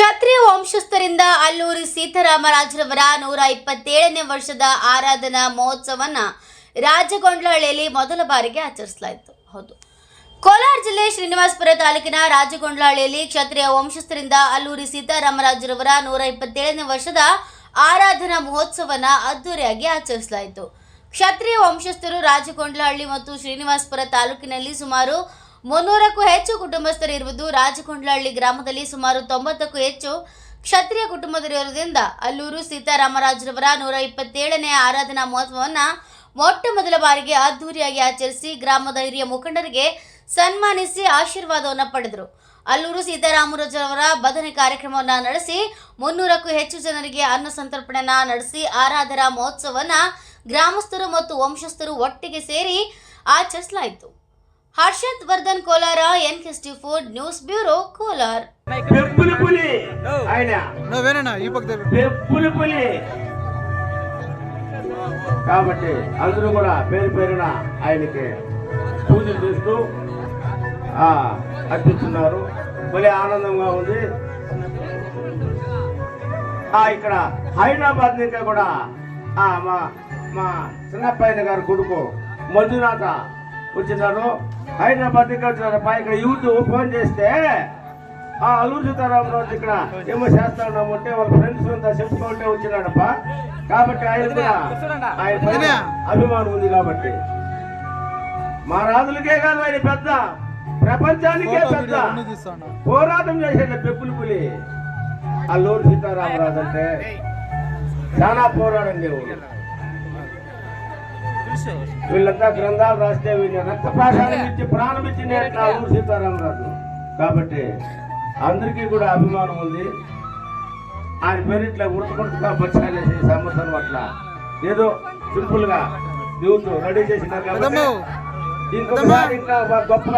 ಕ್ಷತ್ರಿಯ ವಂಶಸ್ಥರಿಂದ ಅಲ್ಲೂರಿ ಸೀತಾರಾಮರಾಜರವರ ನೂರ ಇಪ್ಪತ್ತೇಳನೇ ವರ್ಷದ ಆರಾಧನಾ ಮಹೋತ್ಸವನ ರಾಜಗೊಂಡ್ಲಹಳ್ಳಿಯಲ್ಲಿ ಮೊದಲ ಬಾರಿಗೆ ಆಚರಿಸಲಾಯಿತು. ಹೌದು. ಕೋಲಾರ ಜಿಲ್ಲೆ ಶ್ರೀನಿವಾಸಪುರ ತಾಲೂಕಿನ ರಾಜಗೊಂಡ್ಲಹಳ್ಳಿಯಲ್ಲಿ ಕ್ಷತ್ರಿಯ ವಂಶಸ್ಥರಿಂದ ಅಲ್ಲೂರಿ ಸೀತಾರಾಮರಾಜರವರ ನೂರ ಇಪ್ಪತ್ತೇಳನೇ ವರ್ಷದ ಆರಾಧನಾ ಮಹೋತ್ಸವನ ಅದ್ದೂರಿಯಾಗಿ ಆಚರಿಸಲಾಯಿತು. ಕ್ಷತ್ರಿಯ ವಂಶಸ್ಥರು ರಾಜಗೊಂಡ್ಲಹಳ್ಳಿ ಮತ್ತು ಶ್ರೀನಿವಾಸಪುರ ತಾಲೂಕಿನಲ್ಲಿ ಸುಮಾರು ಮುನ್ನೂರಕ್ಕೂ ಹೆಚ್ಚು ಕುಟುಂಬಸ್ಥರು ಇರುವುದು ರಾಜಗೊಂಡ್ಲಹಳ್ಳಿ ಗ್ರಾಮದಲ್ಲಿ ಸುಮಾರು ತೊಂಬತ್ತಕ್ಕೂ ಹೆಚ್ಚು ಕ್ಷತ್ರಿಯ ಕುಟುಂಬದವರಿಂದ ಅಲ್ಲೂರು ಸೀತಾರಾಮರಾಜರವರ ನೂರ ಇಪ್ಪತ್ತೇಳನೇ ಆರಾಧನಾ ಮಹೋತ್ಸವವನ್ನು ಮೊಟ್ಟ ಮೊದಲ ಬಾರಿಗೆ ಅದ್ದೂರಿಯಾಗಿ ಆಚರಿಸಿ ಗ್ರಾಮದ ಹಿರಿಯ ಮುಖಂಡರಿಗೆ ಸನ್ಮಾನಿಸಿ ಆಶೀರ್ವಾದವನ್ನು ಪಡೆದರು. ಅಲ್ಲೂರು ಸೀತಾರಾಮರಾಜರವರ ಬದನೆ ಕಾರ್ಯಕ್ರಮವನ್ನು ನಡೆಸಿ ಮುನ್ನೂರಕ್ಕೂ ಹೆಚ್ಚು ಜನರಿಗೆ ಅನ್ನ ಸಂತರ್ಪಣೆಯನ್ನು ನಡೆಸಿ ಆರಾಧನಾ ಮಹೋತ್ಸವವನ್ನು ಗ್ರಾಮಸ್ಥರು ಮತ್ತು ವಂಶಸ್ಥರು ಒಟ್ಟಿಗೆ ಸೇರಿ ಆಚರಿಸಲಾಯಿತು. Harshad Vardhan కోలారా N sixty four news bureau Kolar. ఆయన. ఈ కాబట్టి అందరూ కూడా పేరు పేరున ఆయనకి పూజలు చేస్తూ అర్పిస్తున్నారు. భలే ఆనందంగా ఉంది. ఇక్కడ హైదరాబాద్ నుంచి కూడా మా మా చిన్నప్పయ్య గారి కొడుకు మంజునాథ వచ్చినారు. హైదరాబాద్ నుంచి వచ్చినారప్ప ఇక్కడ యూత్ ఫోన్ చేస్తే ఆ అల్లూరు సీతారామరాజు ఇక్కడ ఏమో చేస్తా ఉన్నామంటే వాళ్ళ ఫ్రెండ్స్ అంతా చెప్పుకుంటే వచ్చినాడప్ప కాబట్టి ఆయన ఆయన అభిమానం ఉంది కాబట్టి. మా రాజులకే కాదు ఆయన పెద్ద. ప్రపంచానికే పెద్ద. పోరాటం చేసేట పెప్పులు పులి. అల్లూరు సీతారామరాజు అంటే చాలా పోరాటం దేవుడు. వీళ్ళంతా గ్రంథాలు రాస్తే వీళ్ళ రక్త ఇచ్చి ప్రాణం ఇచ్చి నేర్చిన అల్లూరు సీతారామరాజు కాబట్టి అందరికీ కూడా అభిమానం ఉంది. ఆయన పేరు ఇట్లా ఉడతకుంటుగా బచ్చాలేసి సంవత్సరం అట్లా. ఏదో సింపుల్గా యూత్ రెడీ చేసినారు కాబట్టి. ఇంకొకసారి ఇంకా గొప్ప